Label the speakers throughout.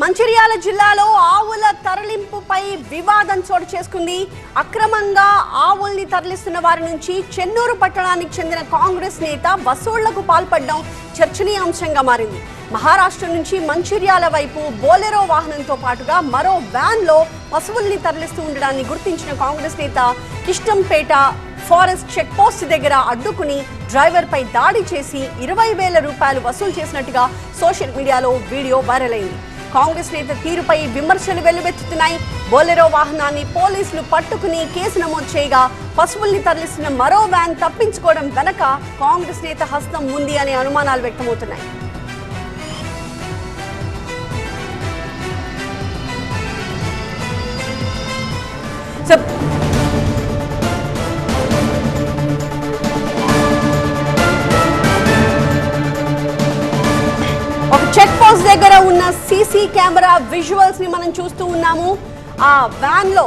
Speaker 1: మంచిర్యాల జిల్లాలో ఆవుల తరలింపుపై వివాదం చోటు చేసుకుంది. అక్రమంగా ఆవుల్ని తరలిస్తున్న వారి నుంచి చెన్నూరు పట్టణానికి చెందిన కాంగ్రెస్ నేత వసూళ్ళకు పాల్పడడం చర్చనీయాంశంగా మారింది. మహారాష్ట్ర నుంచి మంచిర్యాల వైపు బోలెరో వాహనంతో పాటుగా మరో వ్యాన్లో పశువుల్ని తరలిస్తూ ఉండడాన్ని గుర్తించిన కాంగ్రెస్ నేత కిష్టంపేట ఫారెస్ట్ చెక్ పోస్ట్ దగ్గర అడ్డుకుని డ్రైవర్ పై దాడి చేసి ఇరవై వేల రూపాయలు వసూలు చేసినట్టుగా సోషల్ మీడియాలో వీడియో వైరల్ అయింది. కాంగ్రెస్ నేత తీరుపై విమర్శలు వెల్లువెత్తుతున్నాయి బోలెరో వాహనాన్ని పోలీసులు పట్టుకుని కేసు నమోదు చేయగా పశువుల్ని తరలిస్తున్న మరో వ్యాన్ తప్పించుకోవడం వెనక కాంగ్రెస్ నేత హస్తం ఉంది అనే అనుమానాలు వ్యక్తమవుతున్నాయి. సో ఒక చెక్ పోస్ట్ దగ్గర ఉన్న సీసీ కెమెరా విజువల్స్ని మనం చూస్తూ ఉన్నాము. ఆ వ్యాన్లో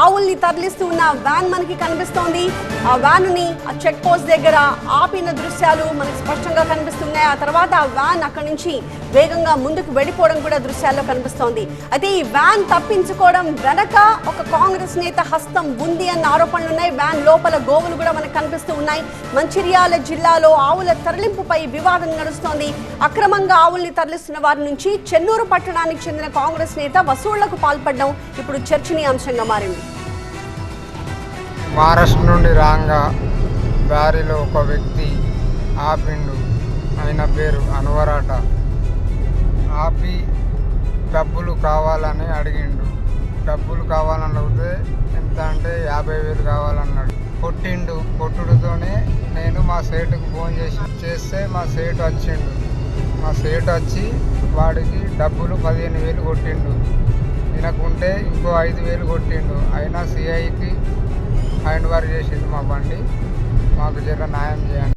Speaker 1: ఆవుల్ని తరలిస్తూ ఉన్న వ్యాన్ మనకి కనిపిస్తోంది. ఆ వ్యాన్ని ఆ చెక్ పోస్ట్ దగ్గర ఆపిన దృశ్యాలు మనకి స్పష్టంగా కనిపిస్తున్నాయి. ఆ తర్వాత ఆ వ్యాన్ అక్కడి నుంచి వేగంగా ముందుకు వెళ్ళిపోవడం కూడా దృశ్యాల్లో కనిపిస్తోంది. అయితే ఈ వ్యాన్ తప్పించుకోవడం వెనక ఒక కాంగ్రెస్ నేత హస్తం ఉంది అన్న ఆరోపణలు ఉన్నాయి. వ్యాన్ లోపల గోవులు కూడా మనకు కనిపిస్తూ ఉన్నాయి. మంచిర్యాల జిల్లాలో ఆవుల తరలింపుపై వివాదం నడుస్తోంది. అక్రమంగా ఆవుల్ని తరలిస్తున్న వారి నుంచి చెన్నూరు పట్టణానికి చెందిన కాంగ్రెస్ నేత వసూళ్ళకు పాల్పడడం ఇప్పుడు చర్చనీయాంశంగా మారింది.
Speaker 2: మహారాష్ట్ర నుండి రాగా దారిలో ఒక వ్యక్తి ఆపిండు. ఆయన పేరు అనువరాట. డబ్బులు కావాలని అడిగిండు. డబ్బులు కావాలని అడిగితే ఎంత అంటే యాభై వేలు కావాలన్నాడు. కొట్టిండు. కొట్టుడుతోనే నేను మా సేటుకు ఫోన్ చేసి చేస్తే మా సేటు వచ్చిండు. మా సేటు వచ్చి వాడికి డబ్బులు పదిహేను వేలు కొట్టిండు. వినకుంటే ఇంకో ఐదు వేలు కొట్టిండు. అయినా సిఐకి హ్యాండ్ ఓవర్ చేసిండు మా బండి. మాకు జర న్యాయం చేయండి.